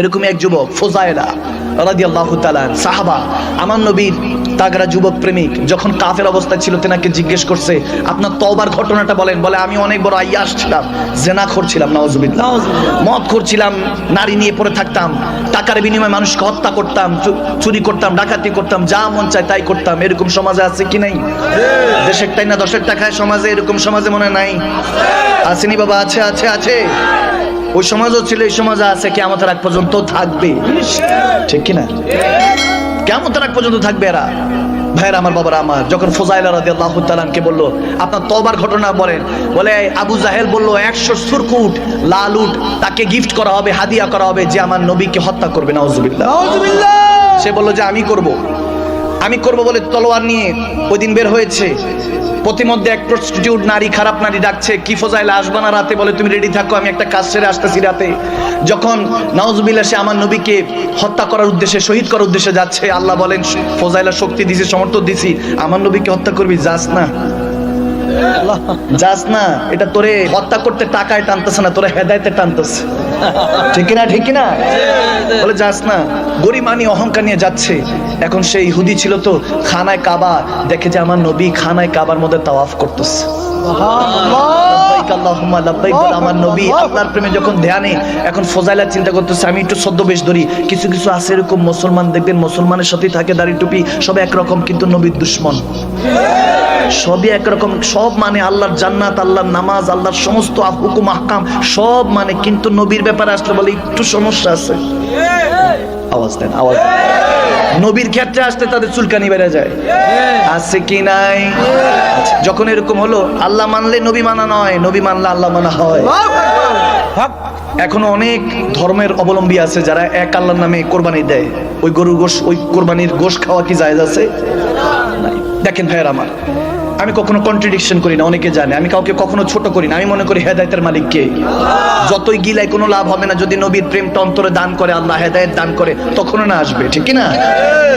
এরকমই এক যুবক ফোজায়লা রাদিয়াল্লাহু তাআলা সাহাবা, আমার নবীর তাগরা যুবক প্রেমিক, যখন কাফের অবস্থায় ছিল, তেনাকে জিজ্ঞেস করছে, আপনার তওবার ঘটনাটা বলেন। বলে, আমি অনেক বড় আইয়াস ছিলাম জেনা করছিলাম, নাউজুবিল্লাহ। মদ করছিলাম, নারী নিয়ে পড়ে থাকতাম, টাকার বিনিময়ে মানুষকে হত্যা করতাম চুরি করতাম, ডাকাতি করতাম, যা মন চায় তাই করতাম। এরকম সমাজে আছে কি নাই? দেশের টাই না দশের টাকায় সমাজে, এরকম সমাজে মনে নাই? আসেনি বাবা, আছে আছে আছে। ওই সমাজও ছিল এই সমাজে আছে কেমতের আগ পর্যন্ত থাকবে। ঠিক কিনা? কেমতের আগ পর্যন্ত থাকবে এরা। ভাইয়ের আমার বাবার আমার। যখন ফোজাইলা রাদি আল্লাহ তালানকে বলল আপনার তবার ঘটনা বলেন। বলে আবু জাহেল বলল একশো সুরকুট লাল উট তাকে গিফট করা হবে হাদিয়া করা হবে যে আমার নবীকে হত্যা করবে। না সে বলল যে আমি করব। আমি করব বলে তলোয়ার নিয়ে ওই দিন বের হয়েছে। প্রতিমধ্যে এক প্রস্টিটিউট নারী, খারাপ নারী ডাকছে, কি ফজাইলা, আসবা না রাতে? বলে, তুমি রেডি থাকো, আমি একটা কাজ সেরে আসতেছি রাতে। যখন নওয়াজবিল্লা সে আমার নবীকে হত্যা করার উদ্দেশ্যে, শহীদ করার উদ্দেশ্যে যাচ্ছে, আল্লাহ বলেন, ফজাইলা শক্তি দিছি, সমর্থন দিছি। আমার নবীকে হত্যা করবি, যাস না। যাস না, এটা তোরে হত্যা করতে টাকায় টানতেছে না, তোরে হেদায়তে টানতেছে। ঠিক না ঠিক না বলে, যাস না গরিমানি অহংকার নিয়ে যাচ্ছে। এখন সেই ইহুদি ছিল তো, খানায় কাবা, দেখে যে আমার নবী খানায় কাবার মধ্যে তাওয়াফ করতেছে। আমার নবী প্রেমে যখন ধ্যানে এখন ফজাইলা চিন্তা করতেছে আমি একটু ছদ্মবেশ ধরি। কিছু কিছু আছে এরকম মুসলমান দেখবেন মুসলমানের সাথেই থাকে দাড়ি টুপি সব একরকম কিন্তু নবীর দুশ্মন। সবই একরকম সব মানে আল্লাহর জান্নাত আল্লাহর নামাজ আল্লাহর সমস্ত হুকুম আহকাম সব মানে কিন্তু নবীর ব্যাপারে আসলে বলে একটু সমস্যা আছে। আওয়াজ দেন আওয়াজ দেন। নবীর ক্ষেত্রে আসতে তাদের চুলকানি বেড়ে যায়। আছে কি নাই? আচ্ছা, যখন এরকম হলো আল্লাহ মানলে নবী মানা নয় নবী মানলে আল্লাহ মানা হয়। এখনও অনেক ধর্মের অবলম্বী আছে যারা এক আল্লাহর নামে কোরবানি দেয়। ওই গরু গোশ ওই কোরবানির গোশ খাওয়া কি জায়জ আছে? দেখেন ভাইয়ের আমার। আমি কখনো কন্ট্রাডিকশন করি না, অনেকে জানে। আমি কাউকে কখনো ছোট করি না, আমি মনে করি হেদায়তের মালিক কে? যতই গিলাই কোনো লাভ হবে না, যদি নবীর প্রেমটা অন্তরে দান করে, আল্লাহ হেদায়ত দান করে, তখনও না আসবে, ঠিক কি না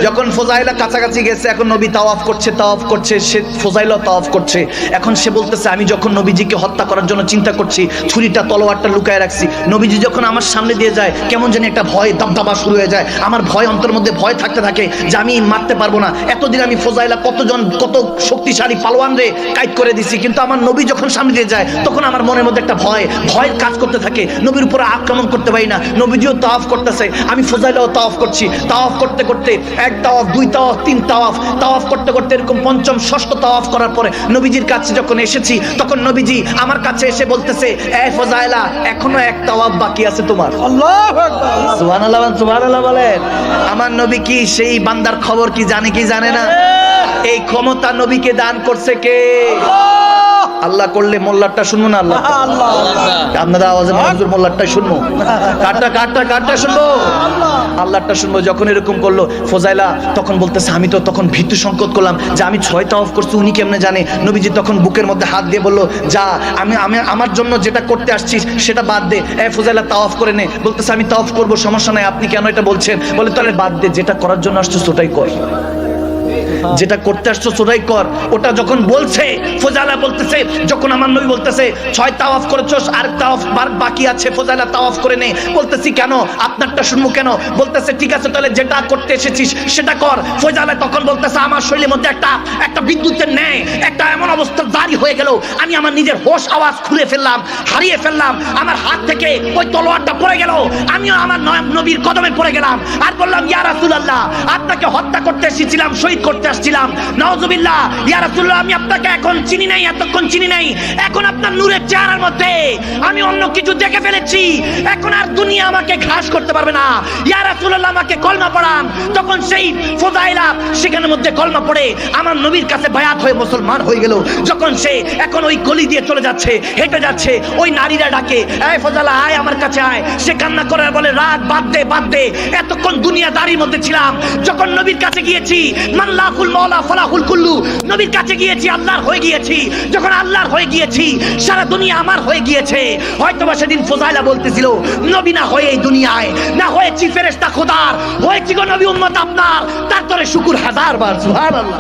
যখন ফোজাইলা কাছাকাছি গেছে, এখন নবী তাওয়াফ করছে তাওয়াফ করছে, সে ফোজাইলা তাওয়াফ করছে। এখন সে বলতেছে, আমি যখন নবীজিকে হত্যা করার জন্য চিন্তা করছি, ছুরিটা, তলোয়ারটা লুকায় রাখছি, নবীজি যখন আমার সামনে দিয়ে যায়, কেমন যেন একটা ভয়, দাবদাবা শুরু হয়ে যায়। আমার ভয় অন্তর মধ্যে ভয় থাকতে থাকে যে আমি মারতে পারব না। এতদিন আমি ফোজাইলা কতজন, কত শক্তিশালী পালোয়ান রে কাইট করে দিছি কিন্তু আমার নবী যখন সামনে দিয়ে যায় তখন আমার মনের মধ্যে একটা ভয় ভয় কাজ করতে থাকে। নবীর উপরে আক্রমণ করতে পারি না নবীজিও তাওয়াফ করতেছে। আমি ফোজাইলাও তাওয়াফ করছি। তাওয়াফ করতে করতে এক তাওয়াফ দুই তাওয়াফ তিন তাওয়াফ। তাওয়াফ করতে করতে এরকম পঞ্চম ষষ্ঠ তাওয়াফ করার পরে নবীজির কাছে যখন এসেছি তখন নবীজি আমার কাছে এসে বলতেছে এ ফোজাইলা এখনও এক তাওয়াফ বাকি আছে তোমার। সুবহানাল্লাহ সুবহানাল্লাহ বলেন। আমার নবী কি সেই বান্দার খবর কি জানে কি জানে না? এই ক্ষমতা নবীকে দান করছে কে? আল্লাহ করলে মোল্লারটা শুনব না আল্লাহ? আপনারা আওয়াজে মঞ্জুর মোল্লারটা শুনব। কারটা কারটা কারটা শুনব? আল্লাহটা শুনব। যখন এরকম করল ফোজাইলা তখন বলতেছে আমি তো তখন ভীতু সংকট করলাম যে আমি ছয়টা অফ করছি উনি কেমনে জানে? নবীজি তখন বুকের মধ্যে হাত দিয়ে বলল যা আমি আমি আমার জন্য যেটা করতে আসছিস সেটা বাদ দে। এ ফোজাইলা তাওয়াফ করে নে। বলতেছে আমি তাওয়াফ করব সমস্যা নাই আপনি কেন এটা বলছেন? বলে তাহলে বাদ দে যেটা করার জন্য আসছিস ওটাই কর। যেটা করতে আসছো ওটাই কর, ওটা যখন বলছে ফোজালা বলতেছে, যখন আমার নবী বলতেছে, ছয় তাওয়াফ করেছস, আর তাওয়াফ বাকি আছে ফোজালা তাওয়াফ করে নে। বলতেছি কেন? আপনারটা শুনব কেন? বলতেছে, ঠিক আছে, তাহলে যেটা করতে এসেছিস, সেটা কর। ফোজালা তখন বলতেছে, আমার শরীরের মধ্যে একটা একটা বিদ্যুতের ন্যায়, একটা এমন অবস্থা জারি হয়ে গেল। আমি আমার নিজের হোশ আওয়াজ খুলে ফেললাম, হারিয়ে ফেললাম। আমার হাত থেকে ওই তলোয়ারটা পড়ে গেল। আমিও আমার নবীর কদমে পড়ে গেলাম। আর বললাম, ইয়া রাসূলুল্লাহ, আপনাকে হত্যা করতে এসেছিলাম, শহীদ করতে আসছিলাম। ইয়া রাসূলুল্লাহ, আমি আপনাকে এখন চিনি নাই, এতক্ষণ চিনি নাই। এখন আপনার নূরের চেহারার মধ্যে আমি অন্য কিছু দেখে ফেলেছি। এখন আর দুনিয়া আমাকে ঘাস করতে পারবে না। ইয়া রাসূলুল্লাহ, আমাকে কলমা পড়ান। তখন সেই মধ্যে কলমা পড়ে আমার নবীর কাছে বায়াত হয়ে মুসলমান হয়ে গেল। যখন সে এখন ওই গলি দিয়ে চলে যাচ্ছে, হেঁটে যাচ্ছে, ওই নারীরা ডাকে, এই ফজালা আয় আমার কাছে আয়। সে কান্না করে বলে রাত বাদ দে বাদ দে। এতক্ষণ দুনিয়া দাঁড়ির মধ্যে ছিলাম। যখন নবীর কাছে গিয়েছি মৌলা ফালাকুল কুল্লু। নবীর কাছে গিয়েছি আল্লাহর হয়ে গিয়েছি। যখন আল্লাহর হয়ে গিয়েছি সারা দুনিয়া আমার হয়ে গিয়েছে। হয়তো বা সেদিন ফোজাইলা বলতেছিল নবী না হয়ে এই দুনিয়ায় না হয়েছি ফেরেশতা খোদার। হয়েছি গো নবী উম্মত আপনার। তারপরে শুকুর হাজার বার সুবহানাল্লাহ।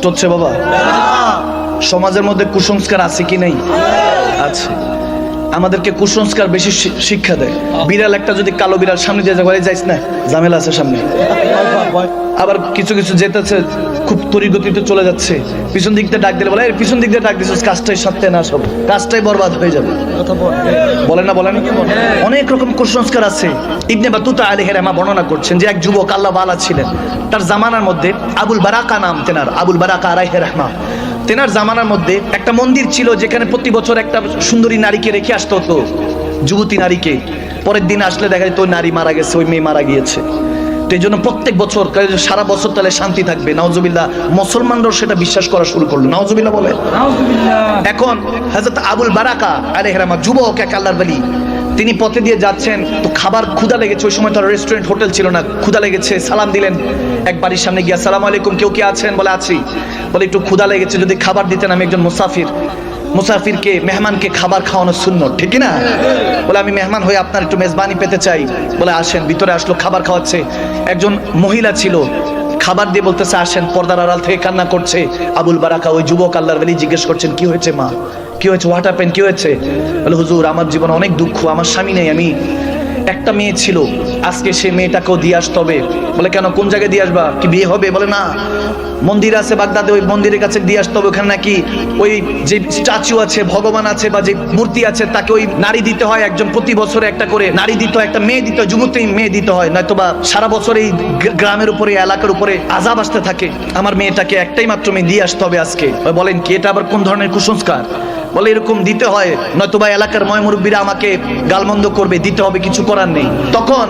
কষ্ট হচ্ছে বাবা। সমাজের মধ্যে কুসংস্কার আছে কি নেই? আছে। আমাদেরকে কুসংস্কার বেশি শিক্ষা দেয়। বিড়াল একটা যদি কালো বিড়াল সামনে দিয়ে ঘরে যাইস না, ঝামেলা আছে সামনে। আবার কিছু কিছু যেতেছে, খুব তরিগতিতে চলে যাচ্ছে। পিছন দিক দিয়ে ডাক দিলে বলে পিছন দিক দিয়ে ডাক দিছিস কাজটাই সত্যি না সব। কাজটাই বরবাদ হয়ে যাবে। বলেন না বলেন অনেক রকম কুসংস্কার আছে। ইবনে বাতুতা আলাইহির রহমা বর্ণনা করছেন যে, এক যুবক আল্লাহ বালা ছিলেন। তার জামানার মধ্যে আবুল বারাকা নাম তেনার, আবুল বারাকা আলাইহির রহমা। তেনার জামানার মধ্যে একটা মন্দির ছিল যেখানে প্রতি বছর একটা সুন্দরী নারীকে রেখে আসতে হতো যুবতী নারীকে। পরের দিন আসলে দেখা যেত ওই নারী মারা গেছে ওই মেয়ে মারা গিয়েছে। তো এই জন্য প্রত্যেক বছর সারা বছর তাহলে শান্তি থাকবে। নওজবিল্লা মুসলমানরাও সেটা বিশ্বাস করা শুরু করল। নওজবিল্লা বলে। এখন হযরত আবুল বারাকা আলাইহির রহমা যুবক এক আল্লাহর বলি তিনি পথে দিয়ে যাচ্ছেন। তো খাবার ক্ষুদা লেগেছে, ওই সময় তার রেস্টুরেন্ট হোটেল ছিল না। ক্ষুদা লেগেছে, সালাম দিলেন। এক বাড়ির সামনে গিয়ে সালাম আলাইকুম, কেউ কে আছেন? বলে, আছি। বলে, একটু ক্ষুদা লেগেছে, যদি খাবার দিতেন আমি একজন মুসাফির। মুসাফিরকে, মেহমানকে খাবার খাওয়ানো শূন্য ঠিক না? বলে, আমি মেহমান হয়ে আপনার একটু মেজবানি পেতে চাই। বলে, আসেন। ভিতরে আসলো, খাবার খাওয়াচ্ছে। একজন মহিলা ছিল, খাবার দিয়ে বলতেছে, আসেন। পর্দার আড়াল থেকে কান্না করছে। আবুল বারাকা, ওই যুবক আল্লাহর বেলি জিজ্ঞেস করছেন, কি হয়েছে মা? কি হয়েছে? হোয়াট হ্যাপেন কি হয়েছে? বলে, হুজুর, আমার জীবনে অনেক দুঃখ, আমার স্বামী নেই, আমি একটা মেয়ে ছিল, আজকে সে মেয়েটাকেও দিয়ে আসতে হবে। বলে, কেন? কোন জায়গায় দিয়ে আসবা? কি বিয়ে হবে? বলে, না, মন্দির আছে, বাগদাদে, ওই মন্দিরের কাছে দিয়ে আসতে হবে, ওখানে নাকি ওই যে স্ট্যাচু আছে, ভগবান আছে বা যে মূর্তি আছে, তাকে ওই নারী দিতে হয়, একজন প্রতি বছরে একটা করে নারী দিতে হয়, একটা মেয়ে দিতে হয়, যুবতী মেয়ে দিতে হয় নয়তো বা সারা বছর এই গ্রামের উপরে, এলাকার উপরে আজাব আসতে থাকে। আমার মেয়েটাকে একটাই মাত্র মেয়ে দিয়ে আসতে হবে আজকে। বলেন কি, এটা আবার কোন ধরনের কুসংস্কার? বলে এরকম দিতে হয়, নয়তোবা এলাকার ময় মুরব্বীরা আমাকে গালমন্দ করবে, দিতে হবে, কিছু করার নেই। তখন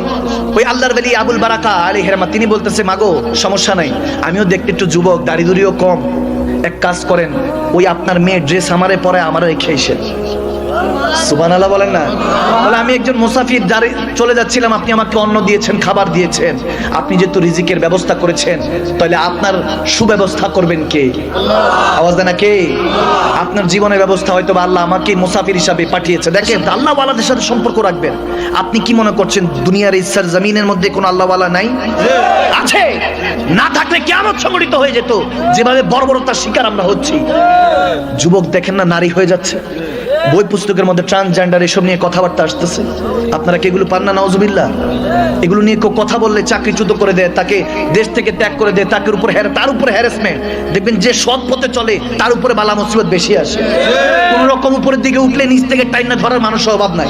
ওই আল্লাহর বেলি আবুল বারাকা আলী হেরামা তিনি বলতেছে, মাগো, সমস্যা নাই, আমিও দেখতে একটু যুবক, দাড়ি কম। এক কাজ করেন, ওই আপনার মেয়ে ড্রেস আমারে পরে আমারও রেখে এসে সুবান আল্লাহ বলেন না। বলে আমি একজন মুসাফির দাঁড়িয়ে চলে যাচ্ছিলাম, আপনি আমাকে অন্ন দিয়েছেন, খাবার দিয়েছেন। আপনি যেহেতু রিজিকের ব্যবস্থা করেছেন, তাহলে আপনার সুব্যবস্থা করবেন কে? আওয়াজ দেয় না কে? আপনার জীবনের ব্যবস্থা হয়তো বা আল্লাহ আমাকে মুসাফির হিসাবে পাঠিয়েছে। দেখেন আল্লাহ ওয়ালাদের সাথে সম্পর্ক রাখবেন। আপনি কি মনে করছেন, দুনিয়ার ইচ্ছার জমিনের মধ্যে কোনো আল্লাহ ওয়ালা নাই? আছে? না থাকলে কেমন সংগঠিত হয়ে যেত। যেভাবে বর্বরতার শিকার আমরা হচ্ছি। যুবক দেখেন না, নারী হয়ে যাচ্ছে। বই পুস্তকের মধ্যে ট্রান্সজেন্ডার এসব নিয়ে কথাবার্তা আসতেছে। আপনারা কি এগুলো পান না? নওজবিল্লা এগুলো নিয়ে কেউ কথা বললে চাকরিচ্যুত করে দেয়, তাকে দেশ থেকে ত্যাগ করে দেয়, তাকে উপরে হ্যার- তার উপরে হ্যারাসমেন্ট দেখবেন যে সৎ পথে চলে, তার উপরে বালা মুসিবত বেশি আসে। কোন রকম উপরের দিকে উঠলে নিচ থেকে টাইনা ধরার মানুষের অভাব নাই।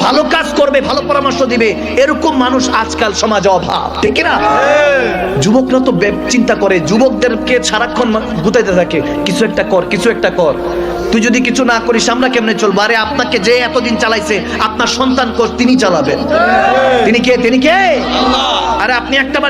ভালো কাজ করবে, ভালো পরামর্শ দিবে, এরকম মানুষ আজকাল সমাজে অভাব। ঠিক না যুবকরা তো চিন্তা করে, যুবকদেরকে সারাক্ষণ গুতাইতে থাকে, কিছু একটা কর, কিছু একটা কর। তুই যদি কিছু না করিস আমরা কেমনে চলবো? আরে আপনাকে যে এতদিন চালাইছে আপনার সন্তান কোষ তিনি চালাবেন? তিনি কে? তিনি কে? আরে আপনি একটা